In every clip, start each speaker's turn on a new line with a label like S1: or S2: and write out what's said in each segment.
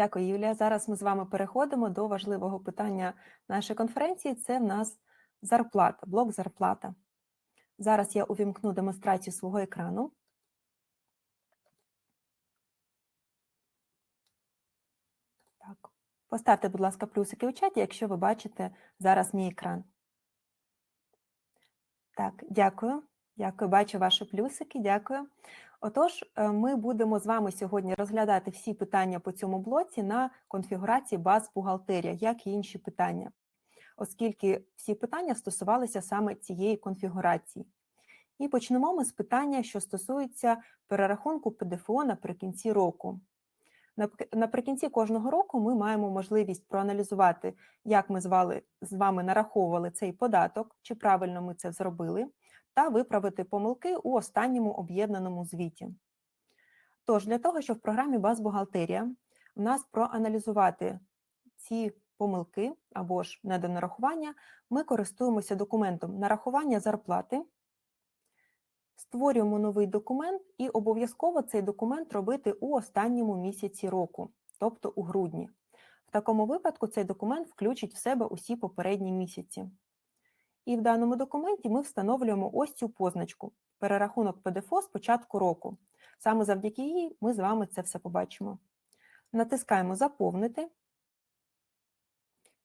S1: Дякую, Юлія. Зараз ми з вами переходимо до важливого питання нашої конференції. Це в нас зарплата, блок зарплата. Зараз я увімкну демонстрацію свого екрану. Так. Поставте, будь ласка, плюсики у чаті, якщо ви бачите зараз мій екран. Так, дякую. Дякую, бачу ваші плюсики, дякую. Отож, е, ми будемо з вами сьогодні розглядати всі питання по цьому блоці на конфігурації баз бухгалтерія, як і інші питання, оскільки всі питання стосувалися саме цієї конфігурації. І почнемо ми з питання, що стосується перерахунку ПДФО наприкінці року. Наприкінці кожного року ми маємо можливість проаналізувати, як ми з вами нараховували цей податок, чи правильно ми це зробили та виправити помилки у останньому об'єднаному звіті. Тож, для того, щоб в програмі Базбухгалтерія в нас проаналізувати ці помилки або ж недонарахування, ми користуємося документом нарахування зарплати, створюємо новий документ і обов'язково цей документ робити у останньому місяці року, тобто у грудні. В такому випадку цей документ включить в себе усі попередні місяці. І в даному документі ми встановлюємо ось цю позначку перерахунок ПДФО з початку року. Саме завдяки їй ми з вами це все побачимо. Натискаємо Заповнити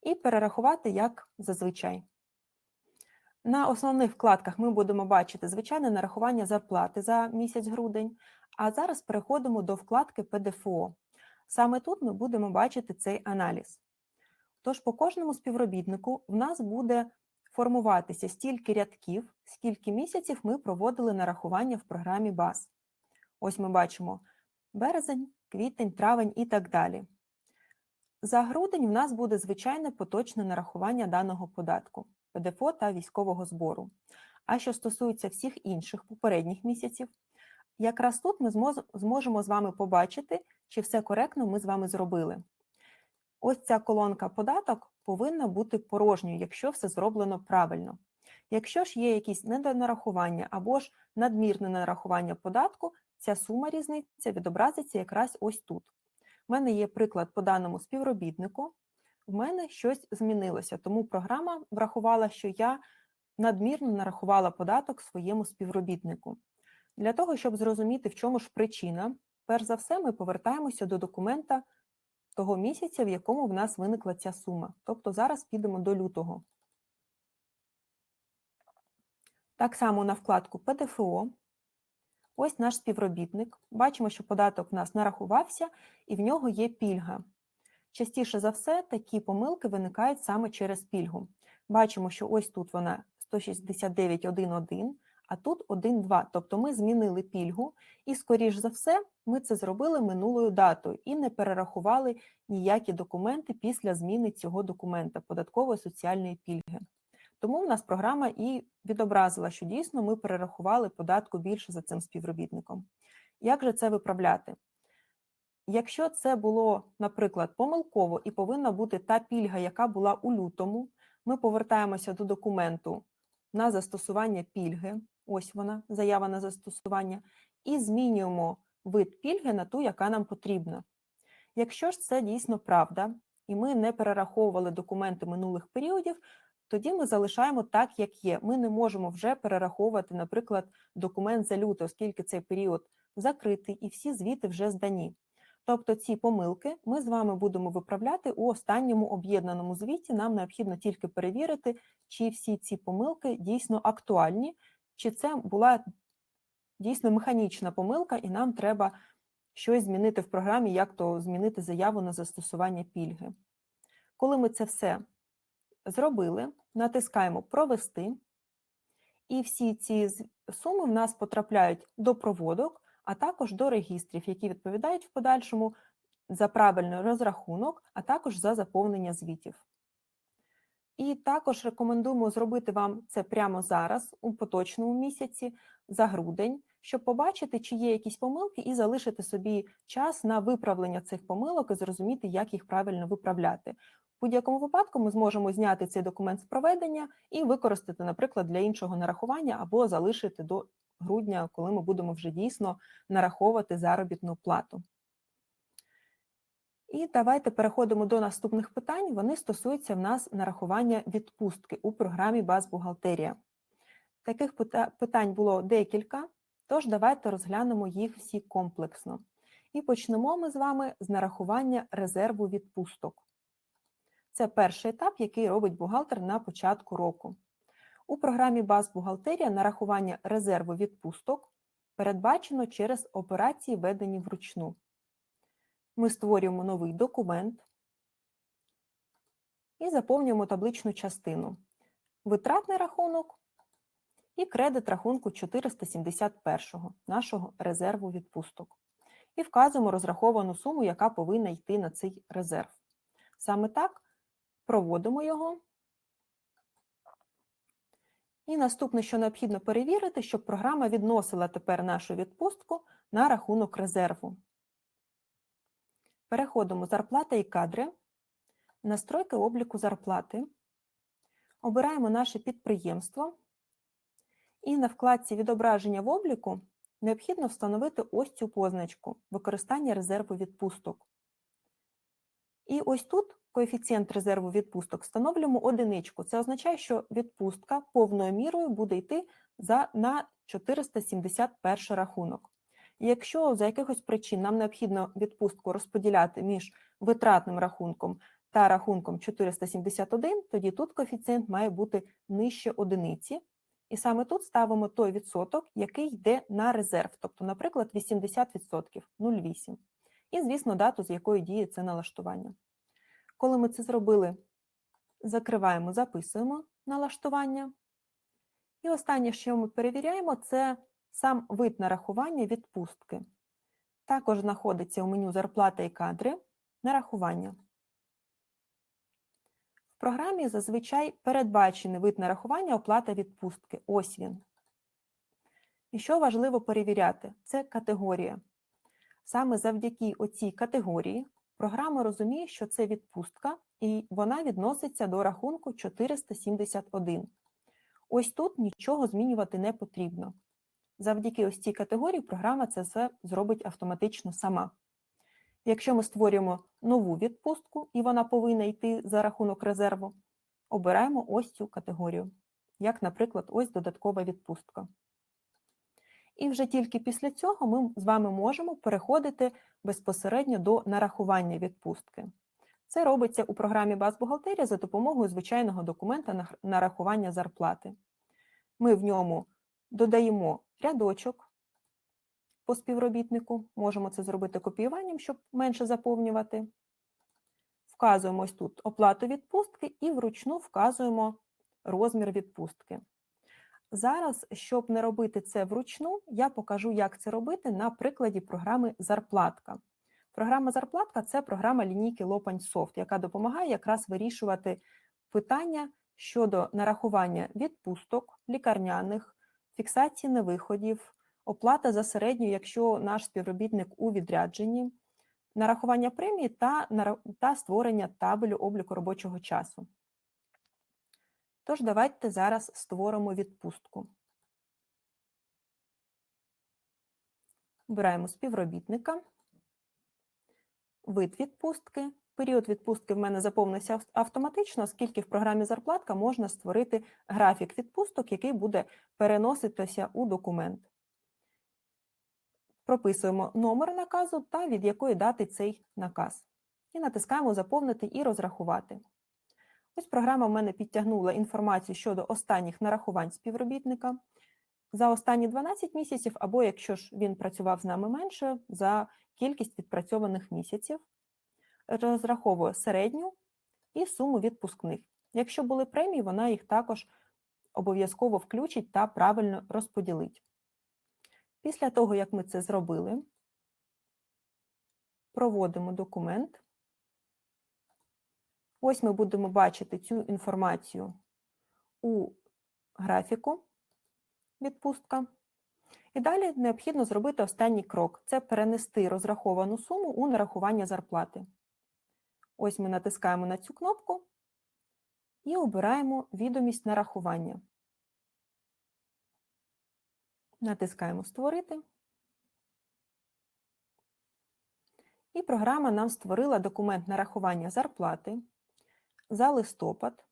S1: і перерахувати як зазвичай. На основних вкладках ми будемо бачити звичайне нарахування зарплати за місяць грудень, а зараз переходимо до вкладки ПДФО. Саме тут ми будемо бачити цей аналіз. Тож, по кожному співробітнику в нас буде формуватися стільки рядків, скільки місяців ми проводили нарахування в програмі БАЗ. Ось ми бачимо березень, квітень, травень і так далі. За грудень в нас буде звичайне поточне нарахування даного податку, ПДФО та військового збору. А що стосується всіх інших попередніх місяців, якраз тут ми зможемо з вами побачити, чи все коректно ми з вами зробили. Ось ця колонка податок повинна бути порожньою, якщо все зроблено правильно. Якщо ж є якісь недонарахування або ж надмірне нарахування податку, ця сума різниця відобразиться якраз ось тут. У мене є приклад по даному співробітнику. В мене щось змінилося, тому програма врахувала, що я надмірно нарахувала податок своєму співробітнику. Для того, щоб зрозуміти, в чому ж причина, перш за все, ми повертаємося до документа того місяця, в якому в нас виникла ця сума. Тобто зараз підемо до лютого. Так само на вкладку ПДФО. Ось наш співробітник. Бачимо, що податок в нас нарахувався, і в нього є пільга. Частіше за все, такі помилки виникають саме через пільгу. Бачимо, що ось тут вона 169.1.1, а тут 1,2. Тобто ми змінили пільгу, і, скоріш за все, ми це зробили минулою датою і не перерахували ніякі документи після зміни цього документа податкової соціальної пільги. Тому в нас програма і відобразила, що дійсно ми перерахували податку більше за цим співробітником. Як же це виправляти? Якщо це було, наприклад, помилково і повинна бути та пільга, яка була у лютому, ми повертаємося до документу на застосування пільги, ось вона, заява на застосування, і змінюємо вид пільги на ту, яка нам потрібна. Якщо ж це дійсно правда, і ми не перераховували документи минулих періодів, тоді ми залишаємо так, як є. Ми не можемо вже перераховувати, наприклад, документ за люто, оскільки цей період закритий і всі звіти вже здані. Тобто ці помилки ми з вами будемо виправляти у останньому об'єднаному звіті. Нам необхідно тільки перевірити, чи всі ці помилки дійсно актуальні, чи це була дійсно механічна помилка, і нам треба щось змінити в програмі, як то змінити заяву на застосування пільги. Коли ми це все зробили, натискаємо Провести, і всі ці суми в нас потрапляють до проводок, а також до регістрів, які відповідають в подальшому за правильний розрахунок, а також за заповнення звітів. І також рекомендуємо зробити вам це прямо зараз, у поточному місяці, за грудень, щоб побачити, чи є якісь помилки, і залишити собі час на виправлення цих помилок і зрозуміти, як їх правильно виправляти. В будь-якому випадку ми зможемо зняти цей документ з проведення і використати, наприклад, для іншого нарахування або залишити до грудня, коли ми будемо вже дійсно нараховувати заробітну плату. І давайте переходимо до наступних питань. Вони стосуються в нас нарахування відпустки у програмі Базбухгалтерія. Таких питань було декілька, тож давайте розглянемо їх всі комплексно. І почнемо ми з вами з нарахування резерву відпусток. Це перший етап, який робить бухгалтер на початку року. У програмі Базбухгалтерія нарахування резерву відпусток передбачено через операції, введені вручну. Ми створюємо новий документ і заповнюємо табличну частину. Витратний рахунок і кредит рахунку 471 нашого резерву відпусток. І вказуємо розраховану суму, яка повинна йти на цей резерв. Саме так проводимо його. І наступне, що необхідно перевірити, щоб програма відносила тепер нашу відпустку на рахунок резерву. Переходимо зарплата і кадри, настройки обліку зарплати, обираємо наше підприємство, і на вкладці відображення в обліку необхідно встановити ось цю позначку використання резерву відпусток. І ось тут коефіцієнт резерву відпусток встановлюємо одиничку. Це означає, що відпустка повною мірою буде йти за, на 471 рахунок. Якщо за якихось причин нам необхідно відпустку розподіляти між витратним рахунком та рахунком 471, тоді тут коефіцієнт має бути нижче одиниці. І саме тут ставимо той відсоток, який йде на резерв, тобто, наприклад, 80%, 0,8. І, звісно, дату, з якої діє це налаштування. Коли ми це зробили, закриваємо, записуємо налаштування. І останнє, що ми перевіряємо, це сам вид нарахування відпустки. Також знаходиться у меню зарплата і кадри нарахування. В програмі зазвичай передбачений вид нарахування оплата відпустки. Ось він. І що важливо перевіряти, це категорія. Саме завдяки оцій категорії програма розуміє, що це відпустка, і вона відноситься до рахунку 471. Ось тут нічого змінювати не потрібно. Завдяки ось цій категорії програма це все зробить автоматично сама. Якщо ми створюємо нову відпустку, і вона повинна йти за рахунок резерву, обираємо ось цю категорію, як, наприклад, ось додаткова відпустка. І вже тільки після цього ми з вами можемо переходити безпосередньо до нарахування відпустки. Це робиться у програмі Базбухгалтерія за допомогою звичайного документа нарахування зарплати. Ми в ньому додаємо рядочок по співробітнику, можемо це зробити копіюванням, щоб менше заповнювати. Вказуємо ось тут оплату відпустки і вручну вказуємо розмір відпустки. Зараз, щоб не робити це вручну, я покажу, як це робити на прикладі програми Зарплатка. Програма Зарплатка це програма лінійки Лопань Софт, яка допомагає якраз вирішувати питання щодо нарахування відпусток, лікарняних, фіксації невиходів, оплата за середню, якщо наш співробітник у відрядженні, нарахування премії та, та створення табелю обліку робочого часу. Тож, давайте зараз створимо відпустку. Обираємо співробітника, вид відпустки. Період відпустки в мене заповнився автоматично, оскільки в програмі зарплатка можна створити графік відпусток, який буде переноситися у документ. Прописуємо номер наказу та від якої дати цей наказ. І натискаємо Заповнити і розрахувати. Ось програма в мене підтягнула інформацію щодо останніх нарахувань співробітника за останні 12 місяців, або якщо ж він працював з нами менше, за кількість відпрацьованих місяців. Розраховує середню і суму відпускних. Якщо були премії, вона їх також обов'язково включить та правильно розподілить. Після того, як ми це зробили, проводимо документ. Ось ми будемо бачити цю інформацію у графіку відпустка. І далі необхідно зробити останній крок це перенести розраховану суму у нарахування зарплати. Ось ми натискаємо на цю кнопку і обираємо відомість нарахування. Натискаємо Створити. І програма нам створила документ нарахування зарплати за листопад.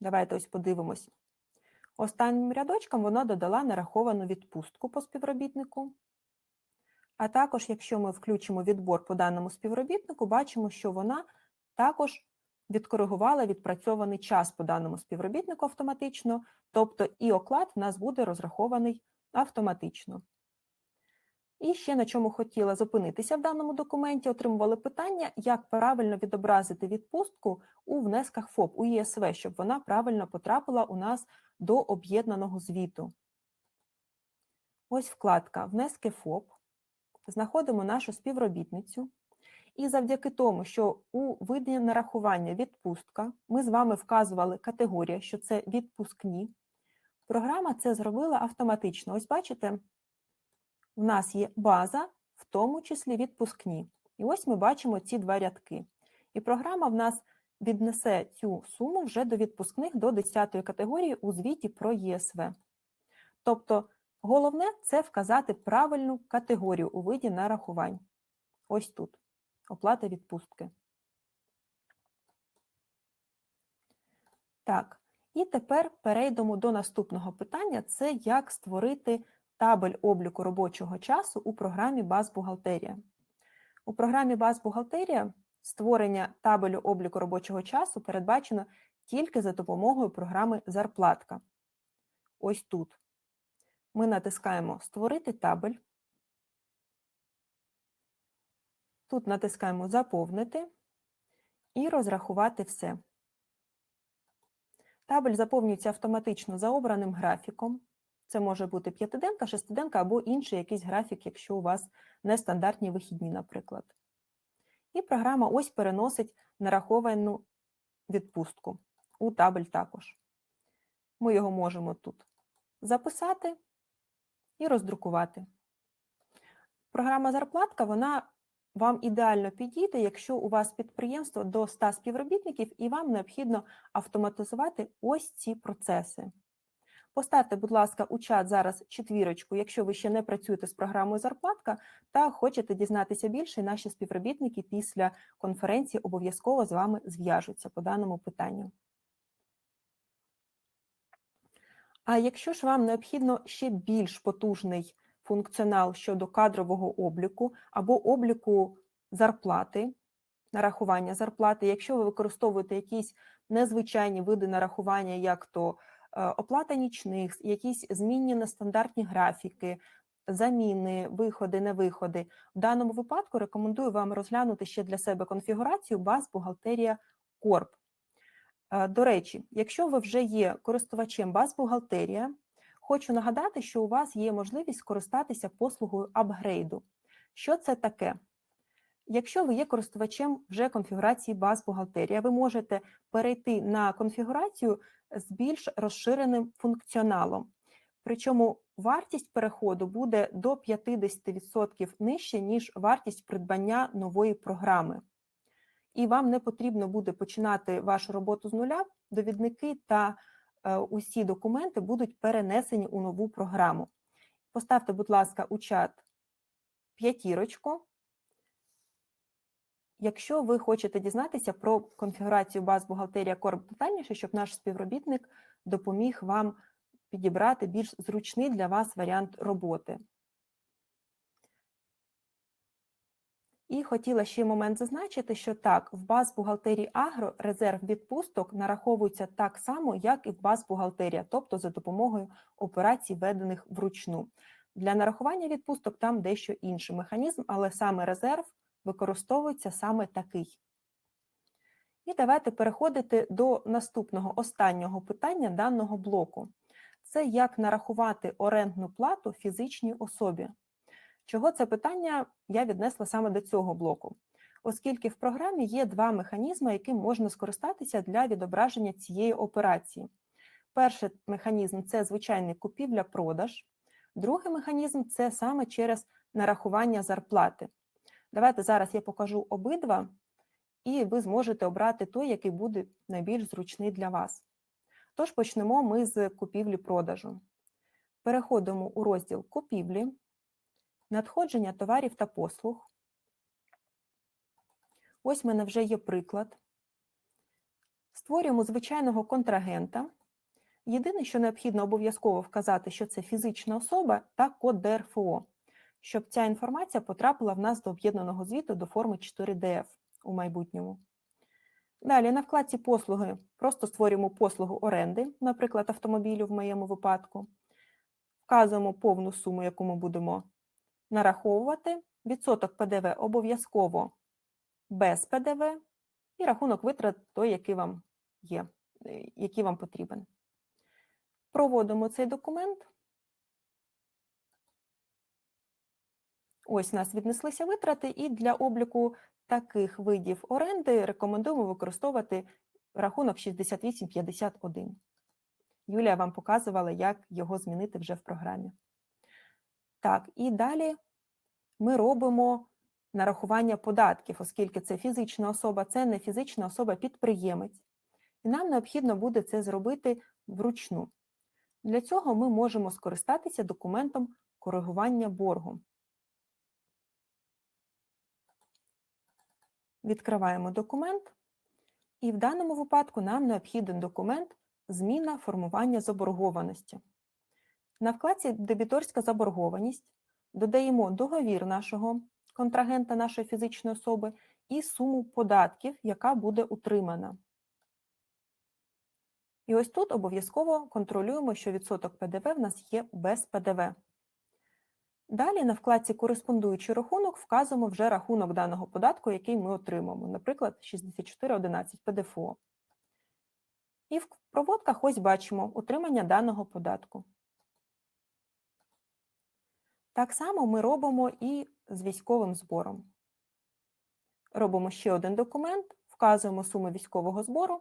S1: Давайте ось подивимось. Останнім рядочком вона додала нараховану відпустку по співробітнику. А також, якщо ми включимо відбор по даному співробітнику, бачимо, що вона також відкоригувала відпрацьований час по даному співробітнику автоматично, тобто і оклад в нас буде розрахований автоматично. І ще на чому хотіла зупинитися в даному документі, отримували питання, як правильно відобразити відпустку у внесках ФОП, у ЄСВ, щоб вона правильно потрапила у нас до об'єднаного звіту. Ось вкладка Внески ФОП. Знаходимо нашу співробітницю. І завдяки тому, що у виді нарахування відпустка ми з вами вказували категорію, що це відпускні, програма це зробила автоматично. Ось бачите, в нас є база, в тому числі відпускні. І ось ми бачимо ці два рядки. І програма в нас віднесе цю суму вже до відпускних до 10 категорії у звіті про ЄСВ. Тобто, головне це вказати правильну категорію у виді нарахувань. Ось тут. Оплата відпустки. Так, і тепер перейдемо до наступного питання: це як створити табель обліку робочого часу у програмі Баз-бухгалтерія. У програмі Баз-бухгалтерія створення табелю обліку робочого часу передбачено тільки за допомогою програми Зарплатка. Ось тут. Ми натискаємо Створити табель. Тут натискаємо Заповнити і розрахувати все. Табель заповнюється автоматично за обраним графіком. Це може бути п'ятиденка, шестиденка або інший якийсь графік, якщо у вас нестандартні вихідні, наприклад. І програма ось переносить нараховану відпустку у табель також. Ми його можемо тут записати і роздрукувати. Програма зарплатка вона вам ідеально підійде, якщо у вас підприємство до 100 співробітників і вам необхідно автоматизувати ось ці процеси. Поставте, будь ласка, у чат зараз четвірочку, якщо ви ще не працюєте з програмою зарплатка та хочете дізнатися більше, наші співробітники після конференції обов'язково з вами зв'яжуться по даному питанню. А якщо ж вам необхідно ще більш потужний функціонал щодо кадрового обліку або обліку зарплати, нарахування зарплати, якщо ви використовуєте якісь незвичайні види нарахування, як то Е, оплата нічних, якісь змінні нестандартні графіки, заміни, виходи, невиходи. В даному випадку рекомендую вам розглянути ще для себе конфігурацію баз бухгалтерія Корп. Е, до речі, якщо ви вже є користувачем баз бухгалтерія, хочу нагадати, що у вас є можливість скористатися послугою апгрейду. Що це таке? Якщо ви є користувачем вже конфігурації баз бухгалтерія, ви можете перейти на конфігурацію з більш розширеним функціоналом. Причому вартість переходу буде до 50% нижче, ніж вартість придбання нової програми. І вам не потрібно буде починати вашу роботу з нуля, довідники та усі документи будуть перенесені у нову програму. Поставте, будь ласка, у чат п'ятірочку. Якщо ви хочете дізнатися про конфігурацію баз бухгалтерія Корп детальніше, щоб наш співробітник допоміг вам підібрати більш зручний для вас варіант роботи. І хотіла ще момент зазначити, що так, в баз бухгалтерії Агро резерв відпусток нараховується так само, як і в баз бухгалтерія, тобто за допомогою операцій, введених вручну. Для нарахування відпусток там дещо інший механізм, але саме резерв використовується саме такий. І давайте переходити до наступного останнього питання даного блоку. Це як нарахувати орендну плату фізичній особі. Чого це питання я віднесла саме до цього блоку, оскільки в програмі є два механізми, яким можна скористатися для відображення цієї операції. Перший механізм це звичайний купівля-продаж, другий механізм це саме через нарахування зарплати. Давайте зараз я покажу обидва, і ви зможете обрати той, який буде найбільш зручний для вас. Тож почнемо ми з купівлі-продажу. Переходимо у розділ купівлі, надходження товарів та послуг. Ось в мене вже є приклад. Створюємо звичайного контрагента. Єдине, що необхідно обов'язково вказати, що це фізична особа та код ДРФО, щоб ця інформація потрапила в нас до об'єднаного звіту до форми 4DF у майбутньому. Далі на вкладці послуги просто створюємо послугу оренди, наприклад, автомобілю в моєму випадку. Вказуємо повну суму, яку ми будемо нараховувати. Відсоток ПДВ обов'язково без ПДВ, і рахунок витрат той, який вам є, е, який вам потрібен. Проводимо цей документ. Ось у нас віднеслися витрати, і для обліку таких видів оренди рекомендуємо використовувати рахунок 6851. Юлія вам показувала, як його змінити вже в програмі. Так, і далі ми робимо нарахування податків, оскільки це фізична особа, це не фізична особа-підприємець. І нам необхідно буде це зробити вручну. Для цього ми можемо скористатися документом коригування боргу. Відкриваємо документ, і в даному випадку нам необхіден документ Зміна формування заборгованості. На вкладці Дебіторська заборгованість додаємо договір нашого контрагента, нашої фізичної особи і суму податків, яка буде утримана. І ось тут обов'язково контролюємо, що відсоток ПДВ в нас є без ПДВ. Далі на вкладці Кореспондуючий рахунок вказуємо вже рахунок даного податку, який ми отримаємо, наприклад, 6411 ПДФО. І в проводках ось бачимо утримання даного податку. Так само ми робимо і з військовим збором. Робимо ще один документ, вказуємо суму військового збору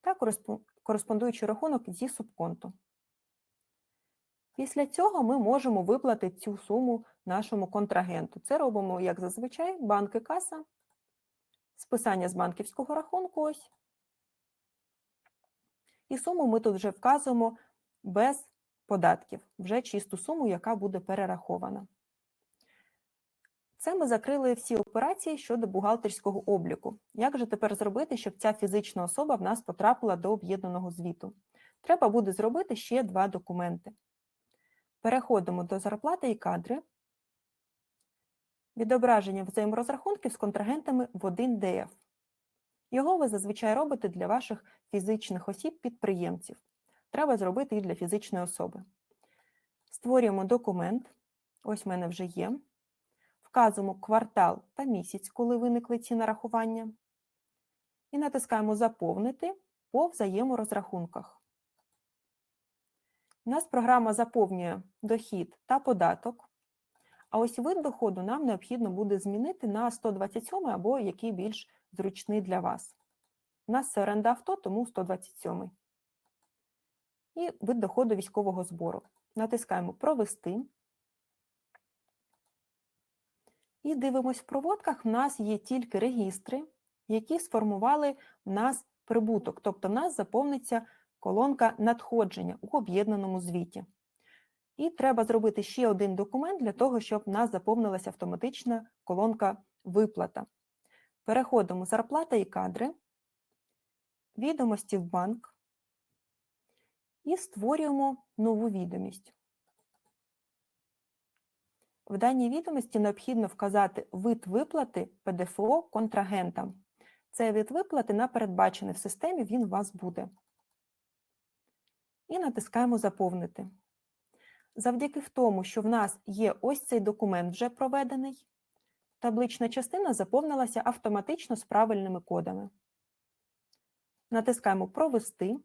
S1: та кореспондуючий рахунок зі субконту. Після цього ми можемо виплатити цю суму нашому контрагенту. Це робимо, як зазвичай, банки каса, списання з банківського рахунку ось. І суму ми тут вже вказуємо без податків, вже чисту суму, яка буде перерахована. Це ми закрили всі операції щодо бухгалтерського обліку. Як же тепер зробити, щоб ця фізична особа в нас потрапила до об'єднаного звіту? Треба буде зробити ще два документи. Переходимо до зарплати і кадри, відображення взаєморозрахунків з контрагентами в 1 ДФ. Його ви зазвичай робите для ваших фізичних осіб-підприємців. Треба зробити і для фізичної особи. Створюємо документ, ось в мене вже є. Вказуємо квартал та місяць, коли виникли ці нарахування. І натискаємо Заповнити по взаєморозрахунках. У нас програма заповнює дохід та податок. А ось вид доходу нам необхідно буде змінити на 127 або який більш зручний для вас. У нас це оренда авто, тому 127. І вид доходу військового збору. Натискаємо Провести. І дивимось в проводках, в нас є тільки регістри, які сформували в нас прибуток, тобто в нас заповниться колонка надходження у об'єднаному звіті. І треба зробити ще один документ для того, щоб в нас заповнилася автоматична колонка виплата. Переходимо зарплата і кадри, відомості в банк і створюємо нову відомість. В даній відомості необхідно вказати вид виплати ПДФО контрагентам. Цей вид виплати на передбачений в системі, він у вас буде. І натискаємо Заповнити. Завдяки в тому, що в нас є ось цей документ вже проведений, таблична частина заповнилася автоматично з правильними кодами. Натискаємо Провести.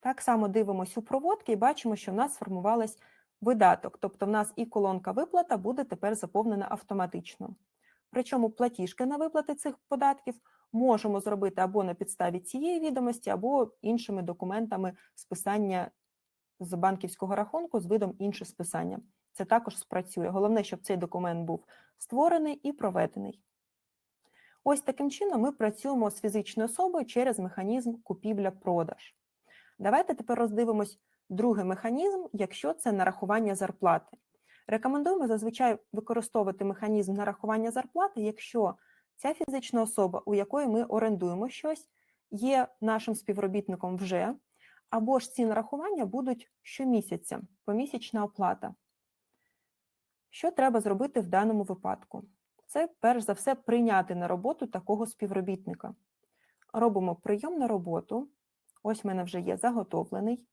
S1: Так само дивимося у проводки і бачимо, що в нас сформувалась видаток, тобто в нас і колонка виплата буде тепер заповнена автоматично. Причому платіжки на виплати цих податків можемо зробити або на підставі цієї відомості, або іншими документами списання з банківського рахунку з видом інше списання. Це також спрацює. Головне, щоб цей документ був створений і проведений. Ось таким чином ми працюємо з фізичною особою через механізм купівля-продаж. Давайте тепер роздивимось другий механізм, якщо це нарахування зарплати. Рекомендуємо зазвичай використовувати механізм нарахування зарплати, якщо Ця фізична особа, у якої ми орендуємо щось, є нашим співробітником вже, або ж ці нарахування будуть щомісяця, помісячна оплата. Що треба зробити в даному випадку? Це перш за все прийняти на роботу такого співробітника. Робимо прийом на роботу. Ось в мене вже є заготовлений.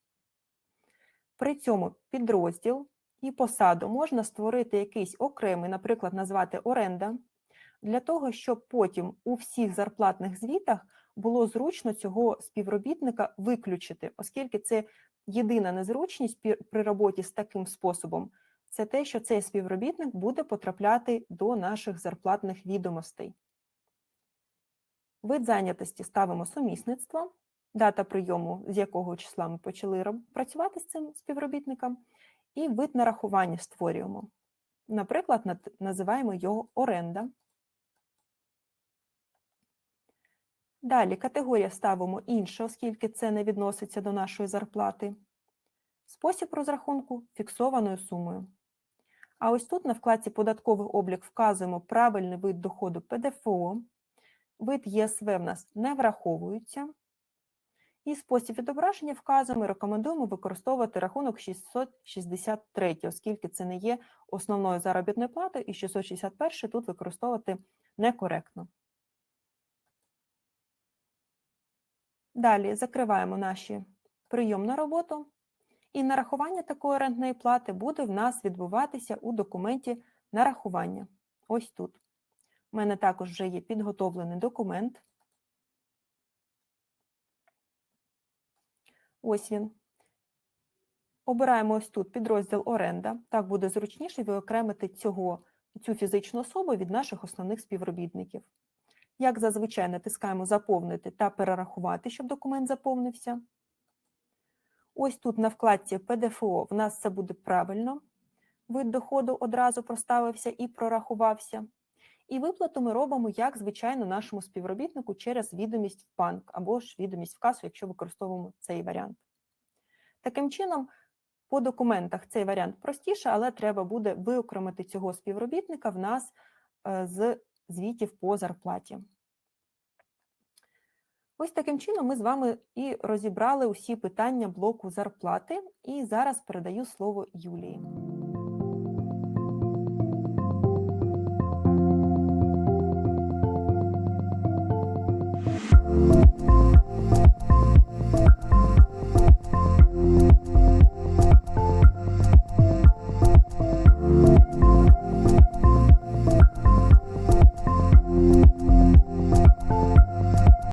S1: При цьому підрозділ і посаду можна створити якийсь окремий, наприклад, назвати оренда, для того, щоб потім у всіх зарплатних звітах було зручно цього співробітника виключити, оскільки це єдина незручність при роботі з таким способом, це те, що цей співробітник буде потрапляти до наших зарплатних відомостей. Вид зайнятості ставимо сумісництво, дата прийому, з якого числа ми почали працювати з цим співробітником, і вид нарахування створюємо. Наприклад, називаємо його оренда. Далі категорія ставимо інше, оскільки це не відноситься до нашої зарплати. Спосіб розрахунку фіксованою сумою. А ось тут на вкладці Податковий облік вказуємо правильний вид доходу ПДФО, вид ЄСВ в нас не враховується. І спосіб відображення вказуємо, рекомендуємо використовувати рахунок 663, оскільки це не є основною заробітною платою, і 661 тут використовувати некоректно. Далі закриваємо наші прийом на роботу, і нарахування такої рентної плати буде в нас відбуватися у документі нарахування. Ось тут. У мене також вже є підготовлений документ. Ось він. Обираємо ось тут підрозділ оренда. Так буде зручніше виокремити цього, цю фізичну особу від наших основних співробітників. Як зазвичай натискаємо Заповнити та перерахувати, щоб документ заповнився. Ось тут на вкладці ПДФО в нас це буде правильно. Вид доходу одразу проставився і прорахувався. І виплату ми робимо, як звичайно, нашому співробітнику через відомість в банк або ж відомість в касу, якщо використовуємо цей варіант. Таким чином, по документах цей варіант простіше, але треба буде виокремити цього співробітника в нас е, з звітів по зарплаті. Ось таким чином ми з вами і розібрали усі питання блоку зарплати, і зараз передаю слово Юлії.